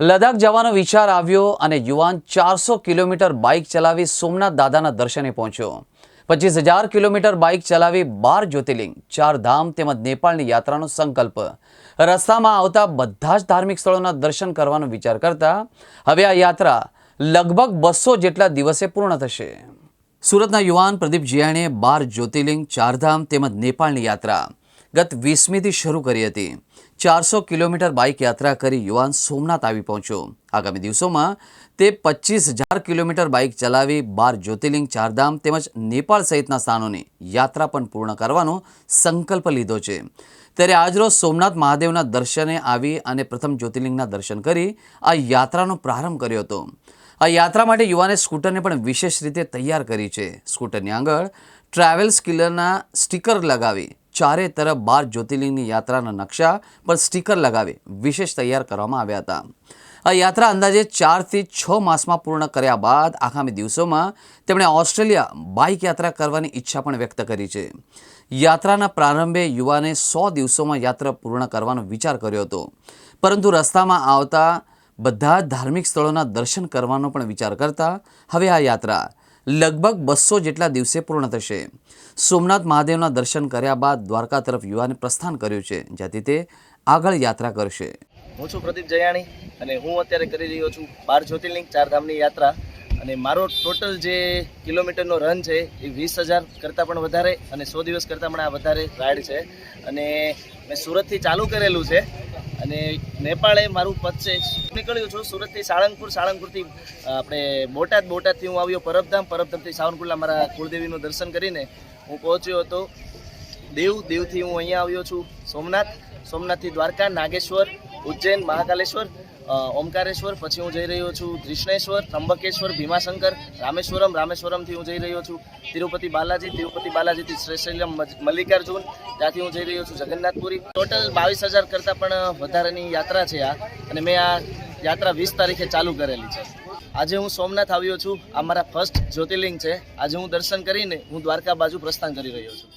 લદાખ જવાનો વિચાર આવ્યો અને યુવાન ચારસો કિલોમીટર બાઇક ચલાવી સોમનાથ દાદાના દર્શને પહોંચ્યો. પચીસ હજાર કિલોમીટર બાઇક ચલાવી બાર જ્યોતિર્લિંગ, ચાર ધામ તેમજ નેપાળની યાત્રાનો સંકલ્પ. રસ્તામાં આવતા બધા જ ધાર્મિક સ્થળોના દર્શન કરવાનો વિચાર કરતા, હવે આ યાત્રા લગભગ બસો જેટલા દિવસે પૂર્ણ થશે. સુરતના યુવાન પ્રદીપ જીયાણીએ બાર જ્યોતિર્લિંગ ચારધામ તેમજ નેપાળની યાત્રા ગત વીસમીથી શરૂ કરી હતી. ચારસો કિલોમીટર બાઇક યાત્રા કરી યુવાન સોમનાથ આવી પહોંચ્યો. આગામી દિવસોમાં તે પચીસ હજાર કિલોમીટર બાઇક ચલાવી બાર જ્યોતિર્લિંગ, ચારધામ તેમજ નેપાળ સહિતના સ્થાનોની યાત્રા પણ પૂર્ણ કરવાનો સંકલ્પ લીધો છે. ત્યારે આજરોજ સોમનાથ મહાદેવના દર્શને આવી અને પ્રથમ જ્યોતિર્લિંગના દર્શન કરી આ યાત્રાનો પ્રારંભ કર્યો હતો. આ યાત્રા માટે યુવાને સ્કૂટરને પણ વિશેષ રીતે તૈયાર કરી છે. સ્કૂટરની આગળ ટ્રાવેલ્સ કિલરના સ્ટીકર લગાવી ચારે તરફ બાર જ્યોતિર્લિંગની યાત્રાના નકશા પર સ્ટીકર લગાવી વિશેષ તૈયાર કરવામાં આવ્યા હતા. આ યાત્રા અંદાજે ચારથી છ માસમાં પૂર્ણ કર્યા બાદ આગામી દિવસોમાં તેમણે ઓસ્ટ્રેલિયા બાઇક યાત્રા કરવાની ઈચ્છા પણ વ્યક્ત કરી છે. યાત્રાના પ્રારંભે યુવાને સો દિવસોમાં યાત્રા પૂર્ણ કરવાનો વિચાર કર્યો હતો. પરંતુ રસ્તામાં આવતા બધા ધાર્મિક સ્થળોના દર્શન કરવાનો પણ વિચાર કરતા હવે આ યાત્રા લગભગ બસો જેટલા દિવસે પૂર્ણ થશે. સોમનાથ મહાદેવના દર્શન કર્યા બાદ દ્વારકા તરફ યુવાને પ્રસ્થાન કર્યું છે જેથી તે આગળ યાત્રા કરશે. હું છું પ્રદીપ જયાણી અને હું અત્યારે કરી રહ્યો છું બાર જ્યોતિર્લિંગ ચારધામની યાત્રા. અને મારો ટોટલ જે કિલોમીટરનો રન છે એ વીસ હજાર કરતાં પણ વધારે અને સો દિવસ કરતાં પણ આ વધારે રાઈડ છે. અને મેં સુરતથી ચાલુ કરેલું છે. અને નેપાળે મારું પદ છે. નીકળ્યું છું સુરતથી સાળંગપુર. સાળંગપુરથી આપણે બોટાદ. બોટાદથી હું આવ્યો પરબધામ. પરબધામથી સાવરકુંડલા મારા કુળદેવીનું દર્શન કરીને હું પહોંચ્યો હતો. દેવ, દેવથી હું અહીંયા આવ્યો છું. સોમનાથ. સોમનાથથી દ્વારકા, નાગેશ્વર, ઉજ્જૈન, મહાકાલેશ્વર. ઓમકારેશ્વર, પછી હું જઈ રહ્યો છું ત્રિષ્ણેશ્વર ત્રંબકેશ્વર ભીમાશંકર, રામેશ્વરમ, રામેશ્વરમથી હું જઈ રહ્યો છું. તિરુપતિ બાલાજી, તિરુપતિ બાલાજીથી શ્રેષ્ઠલ્યમ મલ્લિકાર્જુન, ત્યાંથી હું જઈ રહ્યો છું જગન્નાથપુરી. ટોટલ બાવીસ હજાર કરતાં પણ વધારેની યાત્રા છે આ, અને મેં આ યાત્રા વીસ તારીખે ચાલુ કરેલી છે. આજે હું સોમનાથ આવ્યો છું, આ મારા ફર્સ્ટ જ્યોતિર્લિંગ છે. આજે હું દર્શન કરીને હું દ્વારકા બાજુ પ્રસ્થાન કરી રહ્યો છું.